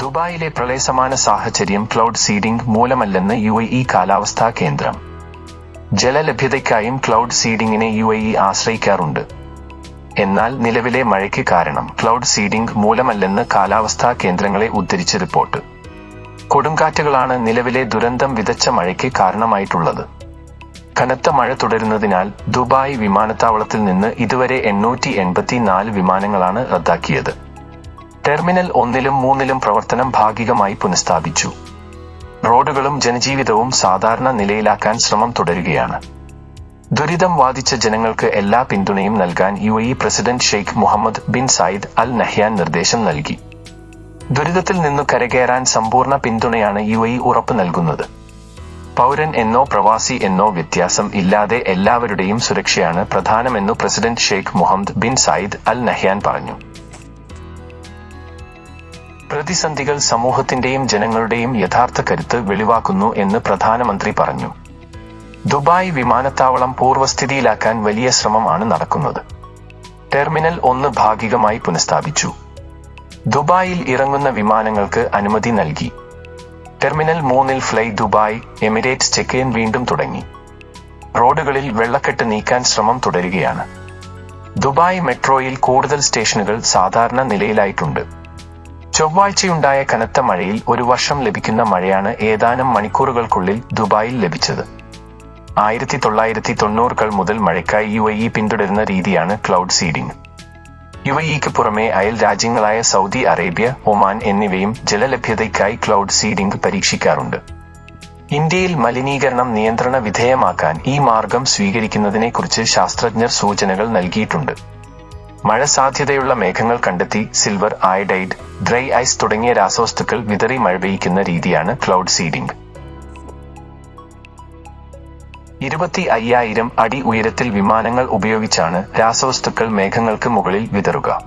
ദുബായിലെ പ്രളയസമാന സാഹചര്യം ക്ലൗഡ് സീഡിംഗ് മൂലമല്ലെന്ന് യു എ ഇ കാലാവസ്ഥാ കേന്ദ്രം. ജലലഭ്യതയ്ക്കായും ക്ലൗഡ് സീഡിംഗിനെ യു എ ഇ ആശ്രയിക്കാറുണ്ട്. എന്നാൽ നിലവിലെ മഴയ്ക്ക് കാരണം ക്ലൗഡ് സീഡിംഗ് മൂലമല്ലെന്ന് കാലാവസ്ഥാ കേന്ദ്രങ്ങളെ ഉദ്ധരിച്ച് റിപ്പോർട്ട്. കൊടുങ്കാറ്റുകളാണ് നിലവിലെ ദുരന്തം വിതച്ച മഴയ്ക്ക് കാരണമായിട്ടുള്ളത്. കനത്ത മഴ തുടരുന്നതിനാൽ ദുബായ് വിമാനത്താവളത്തിൽ നിന്ന് ഇതുവരെ എണ്ണൂറ്റി എൺപത്തിനാല് വിമാനങ്ങളാണ് റദ്ദാക്കിയത്. ടെർമിനൽ ഒന്നിലും മൂന്നിലും പ്രവർത്തനം ഭാഗികമായി പുനഃസ്ഥാപിച്ചു. റോഡുകളും ജനജീവിതവും സാധാരണ നിലയിലാക്കാൻ ശ്രമം തുടരുകയാണ്. ദുരിതം വാദിച്ച ജനങ്ങൾക്ക് എല്ലാ പിന്തുണയും നൽകാൻ U A president Sheikh Mohammed bin Zayed Al Nahyan നിർദ്ദേശം നൽകി. ദുരിതത്തിൽ നിന്നു കരകയറാൻ സമ്പൂർണ പിന്തുണയാണ് യു എ ഉറപ്പു നൽകുന്നത്. പൗരൻ എന്നോ പ്രവാസി എന്നോ വ്യത്യാസം ഇല്ലാതെ എല്ലാവരുടെയും സുരക്ഷയാണ് പ്രധാനമെന്നു president Sheikh Mohammed bin Zayed Al Nahyan പറഞ്ഞു. പ്രതിസന്ധികൾ സമൂഹത്തിന്റെയും ജനങ്ങളുടെയും യഥാർത്ഥ കരുത്ത് വെളിവാക്കുന്നു എന്ന് പ്രധാനമന്ത്രി പറഞ്ഞു. ദുബായ് വിമാനത്താവളം പൂർവസ്ഥിതിയിലാക്കാൻ വലിയ ശ്രമമാണ് നടക്കുന്നത്. ടെർമിനൽ ഒന്ന് ഭാഗികമായി പുനഃസ്ഥാപിച്ചു. ദുബായിൽ ഇറങ്ങുന്ന വിമാനങ്ങൾക്ക് അനുമതി നൽകി. ടെർമിനൽ മൂന്നിൽ fly Dubai Emirates check in വീണ്ടും തുടങ്ങി. റോഡുകളിൽ വെള്ളക്കെട്ട് നീക്കാൻ ശ്രമം തുടരുകയാണ്. ദുബായ് മെട്രോയിൽ കൂടുതൽ സ്റ്റേഷനുകൾ സാധാരണ നിലയിലായിട്ടുണ്ട്. ചൊവ്വാഴ്ചയുണ്ടായ കനത്ത മഴയിൽ ഒരു വർഷം ലഭിക്കുന്ന മഴയാണ് ഏതാനും മണിക്കൂറുകൾക്കുള്ളിൽ ദുബായിൽ ലഭിച്ചത്. ആയിരത്തി തൊള്ളായിരത്തി തൊണ്ണൂറുകൾ മുതൽ മഴയ്ക്കായി യു എ പിന്തുടരുന്ന രീതിയാണ് ക്ലൗഡ് സീഡിംഗ്. യു എക്ക് പുറമെ അയൽ രാജ്യങ്ങളായ സൗദി അറേബ്യ ഒമാൻ എന്നിവയും ജലലഭ്യതയ്ക്കായി ക്ലൗഡ് സീഡിംഗ് പരീക്ഷിക്കാറുണ്ട്. ഇന്ത്യയിൽ മലിനീകരണം നിയന്ത്രണ വിധേയമാക്കാൻ ഈ മാർഗം സ്വീകരിക്കുന്നതിനെക്കുറിച്ച് ശാസ്ത്രജ്ഞർ സൂചനകൾ നൽകിയിട്ടുണ്ട്. മഴ സാധ്യതയുള്ള മേഘങ്ങൾ കണ്ടെത്തി സിൽവർ അയഡൈഡ് ഡ്രൈ ഐസ് തുടങ്ങിയ രാസവസ്തുക്കൾ വിതറി മഴ പെയ്യിക്കുന്ന രീതിയാണ് ക്ലൗഡ് സീഡിംഗ് ഇരുപത്തി അയ്യായിരം അടി ഉയരത്തിൽ വിമാനങ്ങൾ ഉപയോഗിച്ചാണ് രാസവസ്തുക്കൾ മേഘങ്ങൾക്ക് മുകളിൽ വിതറുക.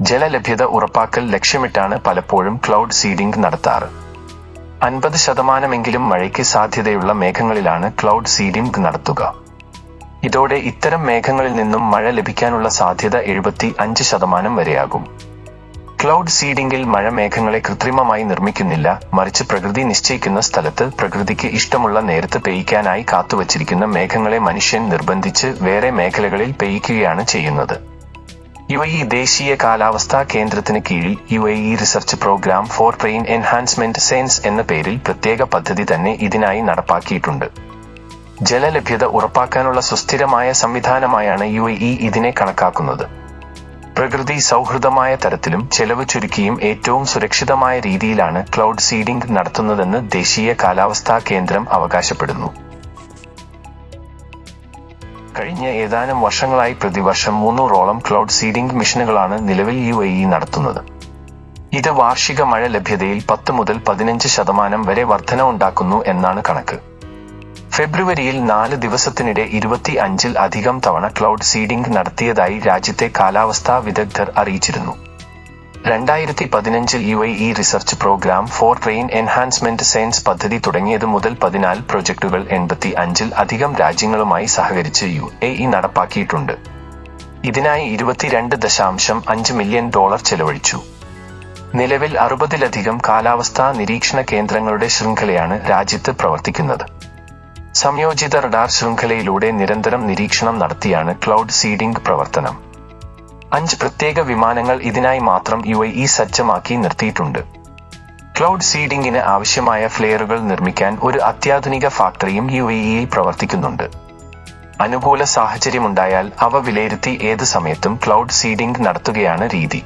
ജലലഭ്യത ഉറപ്പാക്കൽ ലക്ഷ്യമിട്ടാണ് പലപ്പോഴും ക്ലൗഡ് സീഡിംഗ് നടത്താറ്. അൻപത് ശതമാനമെങ്കിലും മഴയ്ക്ക് സാധ്യതയുള്ള മേഘങ്ങളിലാണ് ക്ലൗഡ് സീഡിംഗ് നടത്തുക. ഇതോടെ ഇത്തരം മേഘങ്ങളിൽ നിന്നും മഴ ലഭിക്കാനുള്ള സാധ്യത എഴുപത്തി അഞ്ച് ശതമാനം വരെയാകും. ക്ലൗഡ് സീഡിംഗിൽ മഴ മേഘങ്ങളെ കൃത്രിമമായി നിർമ്മിക്കുന്നില്ല. മറിച്ച് പ്രകൃതി നിശ്ചയിക്കുന്ന സ്ഥലത്ത് പ്രകൃതിക്ക് ഇഷ്ടമുള്ള നേരത്ത് പെയ്യ്ക്കാനായി കാത്തുവച്ചിരിക്കുന്ന മേഘങ്ങളെ മനുഷ്യൻ നിർബന്ധിച്ച് വേറെ മേഖലകളിൽ പെയ്യ്ക്കുകയാണ് ചെയ്യുന്നത്. യു എ ദേശീയ കാലാവസ്ഥാ കേന്ദ്രത്തിന് കീഴിൽ U A E research program for train enhancement science എന്ന പേരിൽ പ്രത്യേക പദ്ധതി തന്നെ ഇതിനായി നടപ്പാക്കിയിട്ടുണ്ട്. ജലലഭ്യത ഉറപ്പാക്കാനുള്ള സുസ്ഥിരമായ സംവിധാനമായാണ് യു ഇ ഇതിനെ കണക്കാക്കുന്നത്. പ്രകൃതി സൗഹൃദമായ തരത്തിലും ചെലവ് ചുരുക്കിയും ഏറ്റവും സുരക്ഷിതമായ രീതിയിലാണ് ക്ലൗഡ് സീഡിംഗ് നടത്തുന്നതെന്ന് ദേശീയ കാലാവസ്ഥാ കേന്ദ്രം അവകാശപ്പെടുന്നു. കഴിഞ്ഞ ഏതാനും വർഷങ്ങളായി പ്രതിവർഷം മുന്നൂറോളം ക്ലൗഡ് സീഡിംഗ് മിഷനുകളാണ് നിലവിൽ യു എ ഇ നടത്തുന്നത്. ഇത് വാർഷിക മഴ ലഭ്യതയിൽ പത്ത് മുതൽ പതിനഞ്ച് ശതമാനം വരെ വർധന ഉണ്ടാക്കുന്നു എന്നാണ് കണക്ക്. ഫെബ്രുവരിയിൽ നാല് ദിവസത്തിനിടെ ഇരുപത്തി അഞ്ചിൽ അധികം തവണ ക്ലൗഡ് സീഡിംഗ് നടത്തിയതായി രാജ്യത്തെ കാലാവസ്ഥാ വിദഗ്ധർ അറിയിച്ചിരുന്നു. രണ്ടായിരത്തി പതിനഞ്ചിൽ U I E research program for train enhancement science പദ്ധതി തുടങ്ങിയത് മുതൽ പതിനാല് പ്രൊജക്ടുകൾ എൺപത്തി അഞ്ചിൽ അധികം രാജ്യങ്ങളുമായി സഹകരിച്ച് യു എ ഇ നടപ്പാക്കിയിട്ടുണ്ട്. ഇതിനായി ഇരുപത്തിരണ്ട് ദശാംശം അഞ്ച് മില്യൺ ഡോളർ ചെലവഴിച്ചു. നിലവിൽ അറുപതിലധികം കാലാവസ്ഥാ നിരീക്ഷണ കേന്ദ്രങ്ങളുടെ ശൃംഖലയാണ് രാജ്യത്ത് പ്രവർത്തിക്കുന്നത്. സംയോജിത റഡാർ ശൃംഖലയിലൂടെ നിരന്തരം നിരീക്ഷണം നടത്തിയാണ് ക്ലൗഡ് സീഡിംഗ് പ്രവർത്തനം. അഞ്ച് പ്രത്യേക വിമാനങ്ങൾ ഇതിനായി മാത്രം യു ഐ ഇ സജ്ജമാക്കി നിർത്തിയിട്ടുണ്ട്. ക്ലൗഡ് സീഡിംഗിന് ആവശ്യമായ ഫ്ലെയറുകൾ നിർമ്മിക്കാൻ ഒരു അത്യാധുനിക ഫാക്ടറിയും യു ഐ ഇയിൽ പ്രവർത്തിക്കുന്നുണ്ട്. അനുകൂല സാഹചര്യമുണ്ടായാൽ അവ വിലയിരുത്തി ഏത് സമയത്തും ക്ലൗഡ് സീഡിംഗ് നടത്തുകയാണ് രീതി.